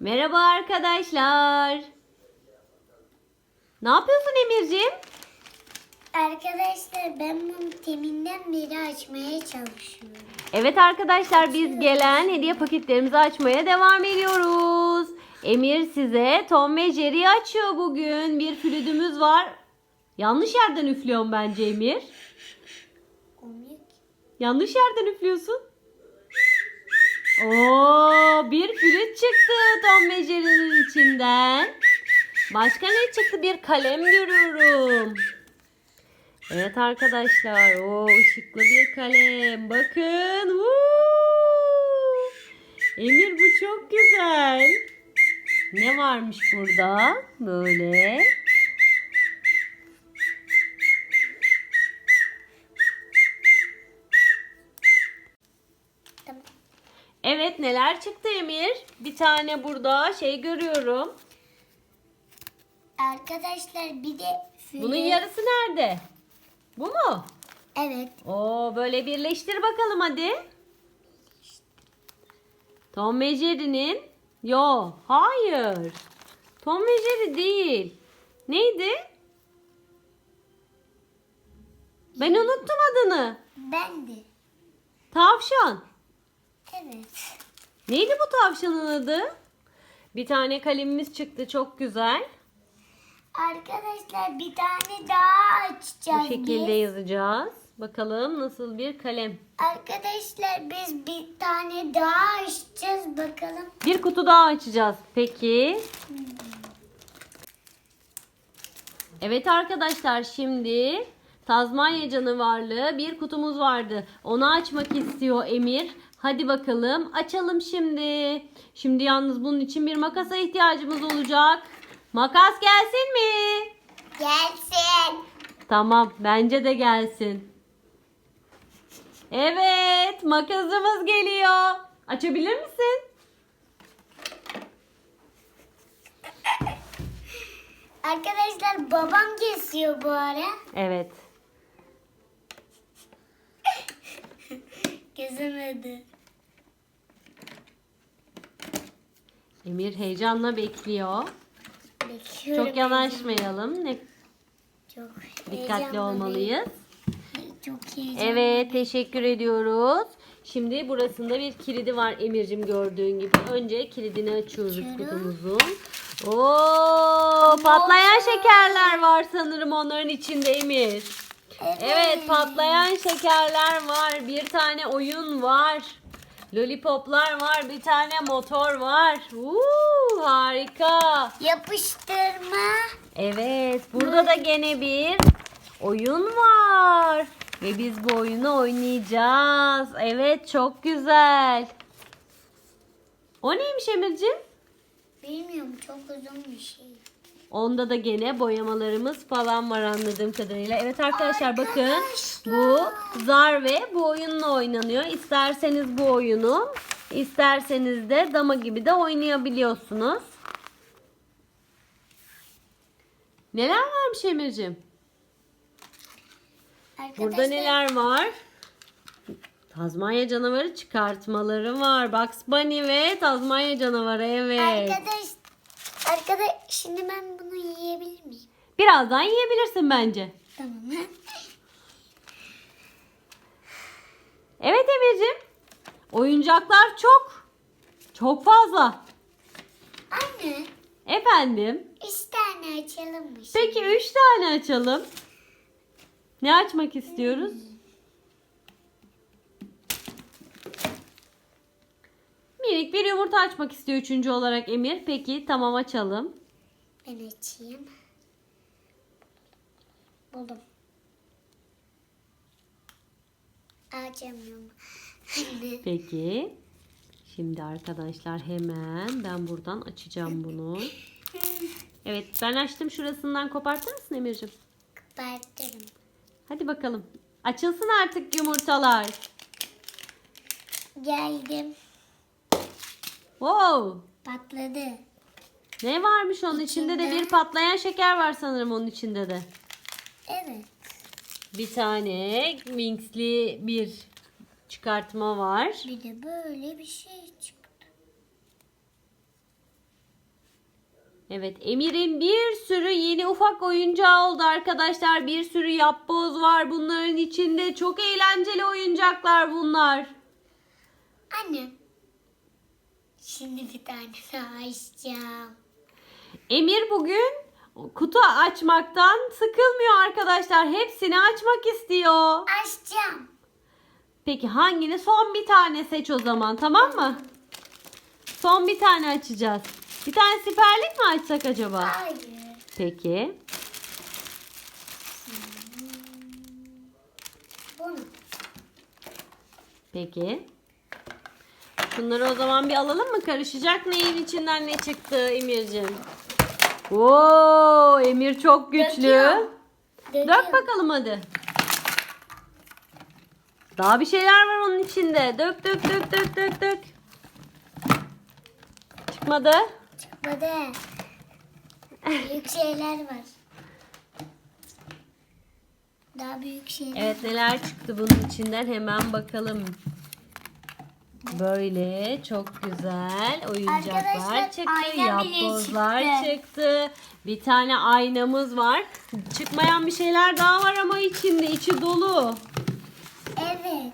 Merhaba arkadaşlar. Ne yapıyorsun Emir'ciğim? Arkadaşlar ben bunu teminden beri açmaya çalışıyorum. Evet arkadaşlar biz gelen hediye paketlerimizi açmaya devam ediyoruz. Emir size Tom ve Jerry'i açıyor bugün. Bir flütümüz var. Yanlış yerden üflüyorum bence Emir. Komik. Yanlış yerden üflüyorsun. Oo, bir flüt çıktı Tom ve Jerry'nin içinden. Başka ne çıktı? Bir kalem görüyorum. Evet arkadaşlar. O ışıklı bir kalem. Bakın. Woo! Emir bu çok güzel. Ne varmış burada? Böyle. Evet neler çıktı Emir? Bir tane burada şey görüyorum. Arkadaşlar bir de flüt- Bunun yarısı nerede? Bu mu? Evet. Oo böyle birleştir bakalım hadi. Tom ve Jerry'nin Yo, hayır. Tom ve Jerry değil. Neydi? Ben unuttum adını. Ben de. Tavşan. Evet. Neydi bu tavşanın adı? Bir tane kalemimiz çıktı çok güzel. Arkadaşlar bir tane daha açacağız. Bu şekilde biz. yazacağız. Bakalım nasıl bir kalem. Arkadaşlar biz bir tane daha açacağız bakalım. Bir kutu daha açacağız. Peki. Evet arkadaşlar şimdi Tazmanya canavarlı bir kutumuz vardı. Onu açmak istiyor Emir. Hadi bakalım açalım şimdi. Şimdi yalnız bunun için bir makasa ihtiyacımız olacak. Makas gelsin mi? Gelsin. Tamam bence de gelsin. Evet makasımız geliyor. Açabilir misin? Arkadaşlar babam kesiyor bu ara. Evet. Kesemedi. Emir heyecanla bekliyor. Bekliyorum. Çok yanaşmayalım. Ne Çok dikkatli heyecanlıyım. olmalıyız. Çok heyecanlı. Evet, teşekkür ediyoruz. Şimdi burasında bir kilidi var Emir'cim gördüğün gibi. Önce kilidini açıyoruz Açıyorum. kutumuzun. Oo, patlayan şekerler var sanırım onların içinde Emir. Evet. Evet, patlayan şekerler var. Bir tane oyun var. Lollipoplar var. Bir tane motor var. Uuu, harika. Yapıştırma. Evet, burada da gene bir oyun var. Ve biz bu oyunu oynayacağız. Evet, çok güzel. O neymiş Emir'ciğim? Bilmiyorum çok uzun bir şey. Onda da gene boyamalarımız falan var anladığım kadarıyla. Evet arkadaşlar bakın bu zar ve bu oyunla oynanıyor. İsterseniz bu oyunu, isterseniz de dama gibi de oynayabiliyorsunuz. Neler varmış? Arkadaşlar, Burada neler var? Tazmanya canavarı çıkartmaları var. Bugs Bunny ve Tazmanya canavarı evet. Arkadaş, arkadaş şimdi ben bunu yiyebilir miyim? Birazdan yiyebilirsin bence. Tamam. Evet Emir'ciğim. Oyuncaklar çok. Çok fazla. Anne, Efendim. üç tane açalım mı? Peki üç tane açalım. Ne açmak istiyoruz? Minik bir yumurta açmak istiyor üçüncü olarak Emir. Peki tamam açalım. Ben açayım. Buldum. Açamıyorum. Peki. Şimdi arkadaşlar hemen ben buradan açacağım bunu. Evet ben açtım şurasından kopartır mısın Emir'ciğim? Kopartırım. Hadi bakalım. Açılsın artık yumurtalar. Geldim. Wow. Patladı. Ne varmış onun içinde de İçinde- bir patlayan şeker var sanırım onun içinde de. Evet. Bir tane Winx'li bir çıkartma var. Bir de böyle bir şey çıktı. Evet Emir'in bir sürü yeni ufak oyuncağı oldu arkadaşlar. Bir sürü yapboz var bunların içinde. Çok eğlenceli oyuncaklar bunlar. Anne. Şimdi bir tane daha açacağım. Emir bugün kutu açmaktan sıkılmıyor arkadaşlar. Hepsini açmak istiyor. Açacağım. Peki hangini? Son bir tane seç o zaman tamam mı? Son bir tane açacağız. Bir tane siperlik mi açsak acaba? Hayır. Peki. Bunu. Peki. Şunları o zaman bir alalım mı? Karışacak neyin içinden ne çıktı Emir'cim? Oo, Emir çok güçlü. Döküyorum. Dök bakalım hadi. Daha bir şeyler var onun içinde. Dök dök dök dök dök dök. Çıkmadı. Çıkmadı. Büyük şeyler var. Daha büyük şeyler. Evet neler çıktı bunun içinden hemen bakalım. Böyle çok güzel oyuncaklar Arkadaşlar, çıktı. ayna bile Yapbozlar çıktı. çıktı. Bir tane aynamız var. Çıkmayan bir şeyler daha var ama içinde içi dolu. Evet.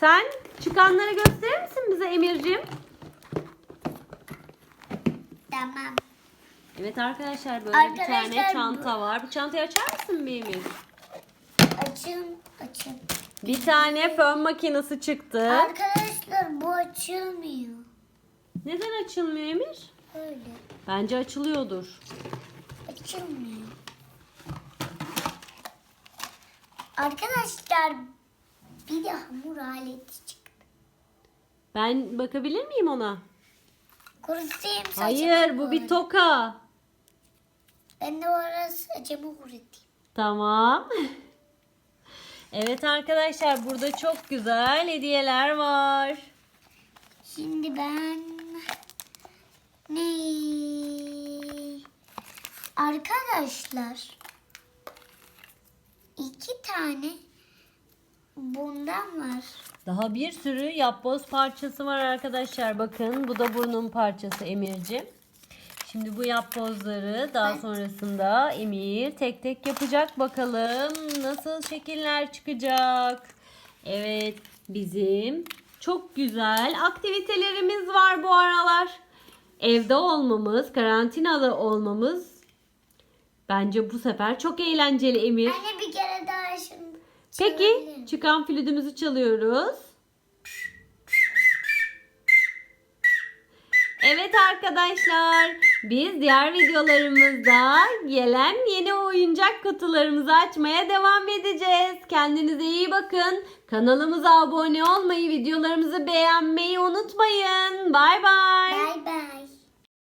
Sen çıkanları gösterir misin bize Emir'cim? Tamam. Evet arkadaşlar böyle bir tane Arkadaşlar, bu- çanta var. Bu çantayı açar mısın bir Emir? Açın. Açın. Bir tane fön makinesi çıktı. Arkadaşlar bu açılmıyor. Neden açılmıyor Emir? Öyle. Bence açılıyordur. Açılmıyor. Arkadaşlar bir de hamur aleti çıktı. Ben bakabilir miyim ona? Kurutayım saçımı. Hayır bu bir toka. Ben de orası saçımı kurutayım. Tamam. Evet arkadaşlar burada çok güzel hediyeler var. Şimdi ben ne arkadaşlar iki tane bundan var. Daha bir sürü yapboz parçası var arkadaşlar. Bakın bu da burnun parçası Emir'cim. Şimdi bu yapbozları daha sonrasında Emir tek tek yapacak. Bakalım nasıl şekiller çıkacak. Evet bizim çok güzel aktivitelerimiz var bu aralar. Evde olmamız, karantinada olmamız bence bu sefer çok eğlenceli Emir. Anne bir kere daha şunu Peki çıkan flütümüzü çalıyoruz. Evet arkadaşlar biz diğer videolarımızda gelen yeni oyuncak kutularımızı açmaya devam edeceğiz. Kendinize iyi bakın. Kanalımıza abone olmayı, videolarımızı beğenmeyi unutmayın. Bay bay. Bay bay.